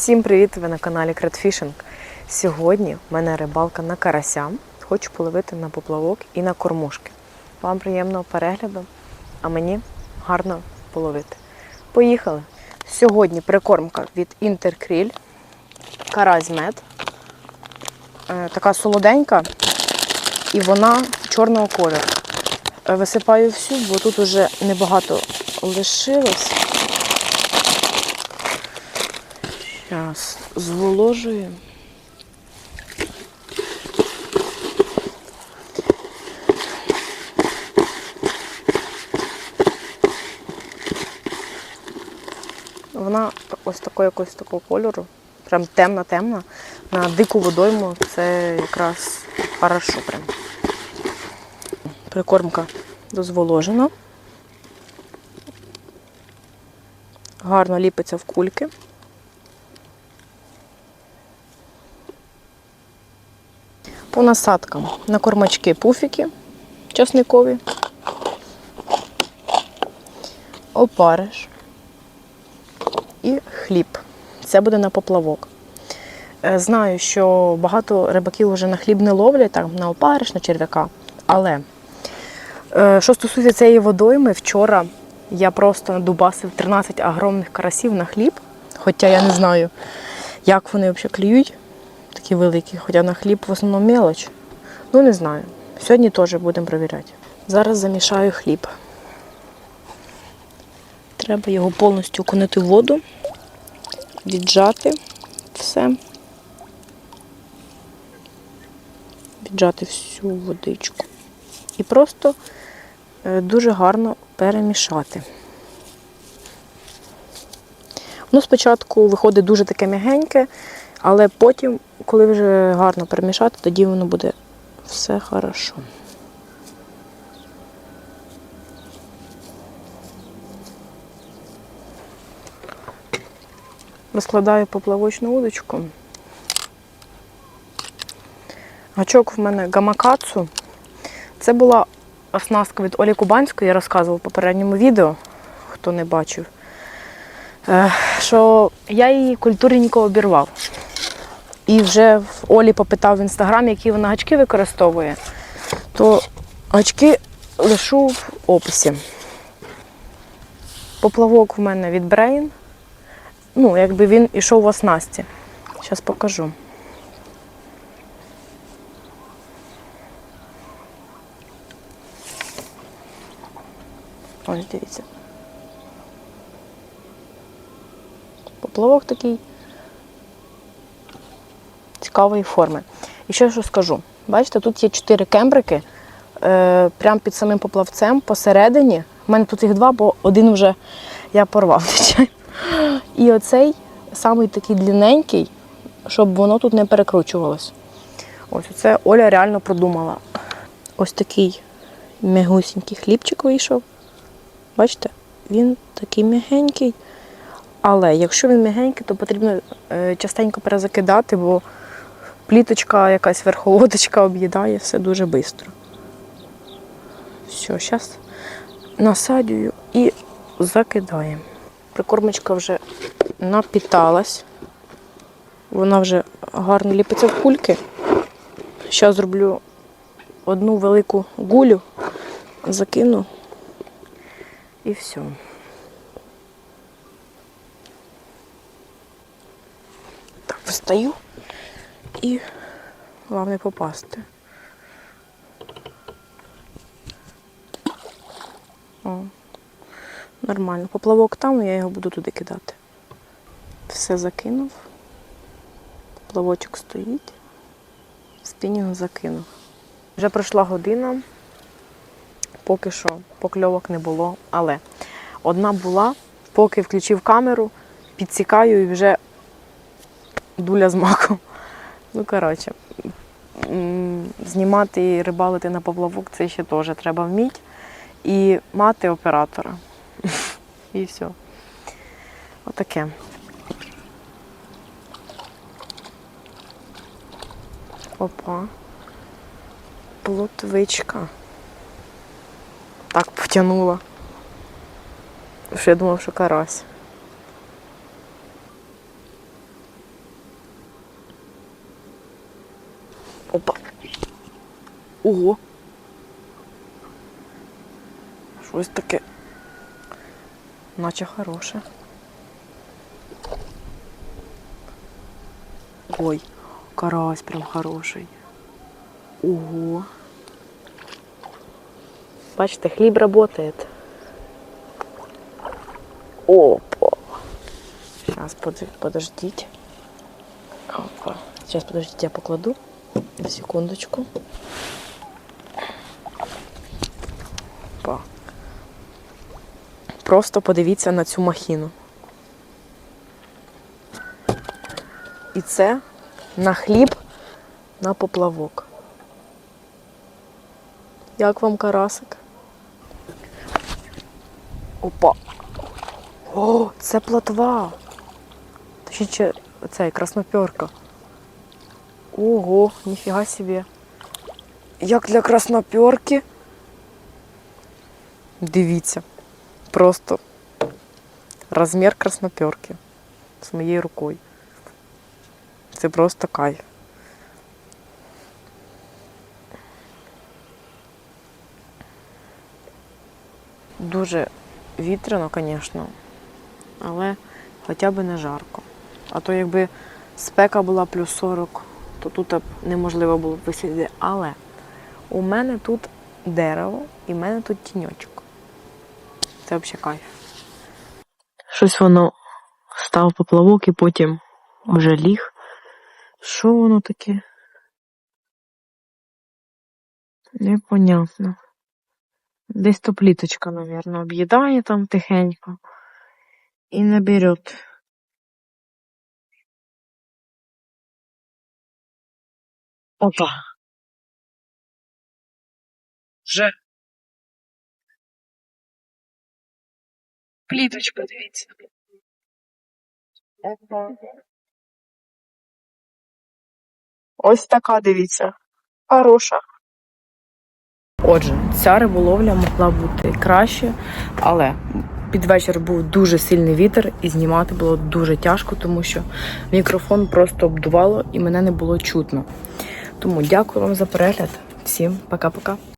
Всім привіт! Ви на каналі Кредфішинг. Сьогодні в мене рибалка на карася. Хочу половити на поплавок і на кормушки. Вам приємного перегляду, а мені гарно половити. Поїхали! Сьогодні прикормка від Інтеркріль. Карась мед. Е, Така солоденька і вона чорного кольору. Е, Висипаю всю, бо тут уже небагато лишилось. Зараз зволожуємо. Вона ось такого якогось такого кольору. Прям темна-темна. На дику водойму це якраз хорошо прям. Прикормка дозволожена. Гарно ліпиться в кульки. По насадкам на кормачки пуфіки часникові, опариш і хліб. Це буде на поплавок. Е, Знаю, що багато рибаків вже на хліб не ловлять, там, на опариш, на черв'яка. Але е, що стосується цієї водойми, вчора я просто надубасив 13 огромних карасів на хліб, хоча я не знаю, як вони взагалі клюють такі великі, хоча на хліб в основному мелоч. Ну, не знаю. Сьогодні теж будемо перевіряти. Зараз замішаю хліб. Треба його повністю окунути в воду, віджати все. Віджати всю водичку. І просто е, дуже гарно перемішати. Воно спочатку виходить дуже таке м'ягеньке, але потім, коли вже гарно перемішати, тоді воно буде все хорошо. Розкладаю поплавочну удочку. Гачок в мене гамакацу. Це була оснастка від Олі Кубанської, я розказувала в попередньому відео, хто не бачив. Е, Що я її культурненько обірвав. І вже в Олі попитав в інстаграмі, які вона гачки використовує, то гачки лишу в описі. Поплавок в мене від Brain. Ну, якби він ішов в оснасті. Зараз покажу. Ось дивіться. Поплавок такий цікавої форми. І ще що скажу. Бачите, тут є чотири кембрики е, прямо під самим поплавцем посередині. У мене тут їх два, бо один вже я порвав. І оцей самий такий длинненький, щоб воно тут не перекручувалось. Ось це Оля реально продумала. Ось такий м'ягусінький хлібчик вийшов. Бачите, він такий м'ягенький. Але якщо він м'ягенький, то потрібно е, частенько перезакидати, бо пліточка, якась верховодочка об'їдає все дуже швидко. Все, зараз насадюю і закидаємо. Прикормочка вже напіталась. Вона вже гарно ліпиться в кульки. Зараз зроблю одну велику гулю, закину і все. Так, встаю і головне попасти. О, нормально. Поплавок там, я його буду туди кидати. Все закинув. Поплавочок стоїть. Спінінг закинув. Вже пройшла година. Поки що покльовок не було, але одна була, поки включив камеру, підсікаю і вже дуля з маком. Ну, коротше, знімати і рибалити на поплавок це ще теж треба вміти. І мати оператора. І все. Отаке. Опа. Плотвичка. Так потягнула. Що я думав, що карась. Опа. Ого. Щось таке. Наче хороше. Ой, карась прям хороший. Ого. Бачите, хліб работает. Опа. Сейчас подождите. Опа. Сейчас подождите, я покладу. Секундочку. Опа. Просто подивіться на цю махіну. І це на хліб, на поплавок. Як вам карасик? Опа. О, це плотва. Точніше, цей красноперка. Ого, ніфіга собі. Як для красноперки. Дивіться. Просто розмір красноперки з моєю рукою. Це просто кайф. Дуже вітряно, звісно, але хоча б не жарко. А то якби спека була плюс 40, то тут неможливо було б висидіти. Але у мене тут дерево і в мене тут тіньочок. Це взагалі кайф. Щось воно став поплавок і потім вже ліг. Що воно таке? Непонятно. Десь то пліточка, мабуть, об'їдає там тихенько і не берет. Опа. Вже. Пліточка, дивіться. Опа. Ось така, дивіться. Хороша. Отже, ця риболовля могла бути краще, але під вечір був дуже сильний вітер і знімати було дуже тяжко, тому що мікрофон просто обдувало і мене не було чутно. Тому дякую вам за перегляд. Всім пока-пока.